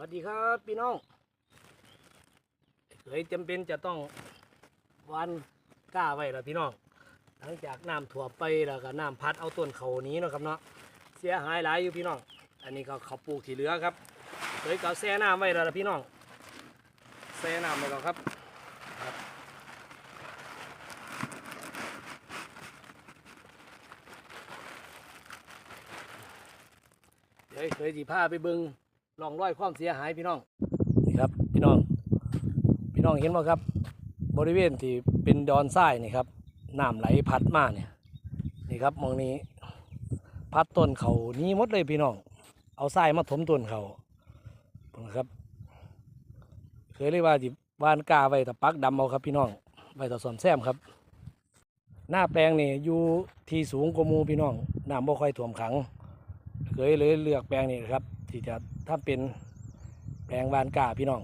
วัสดีครับพี่น้องเคยจำเป็นจะต้องวานกล้าไว้แล้วพี่น้อง หลังจากน้ำถั่วไปแล้วก็น้ำพัดเอาต้นเขานี้นะครับเนาะเสียหายหลายอยู่พี่น้อง อันนี้ก็เขาปลูกที่เหลือครับเคยเก็แช่น้ำไว้แล้วล่ะพี่น้องแช่น้ำไว้แล้วครับเดี๋ยเคยจีพาไปเบิง ลองร้อยความเสียหายพี่น้องนี่ครับพี่น้อง พี่น้องเห็นไหมครับ บริเวณที่เป็นดอนทรายนี่ครับน้ำไหลพัดมาเนี่ยนี่ครับมองนี้ พัดต้นเขานี้หมดเลยพี่น้อง เอาทรายมาถมต้นเขานะครับ เคยเรียกว่าจิวานกาไว้แต่ปักดำเอาครับพี่น้องไว้แต่สอนแซมครับ หน้าแปลงนี่อยู่ที่สูงกว่ามูพี่น้องน้ำบ่ค่อยท่วมขัง เคยเลยเลือกแปลงนี้นะครับ ที่จะถ้าเป็นแปลงบานกาพี่น้อง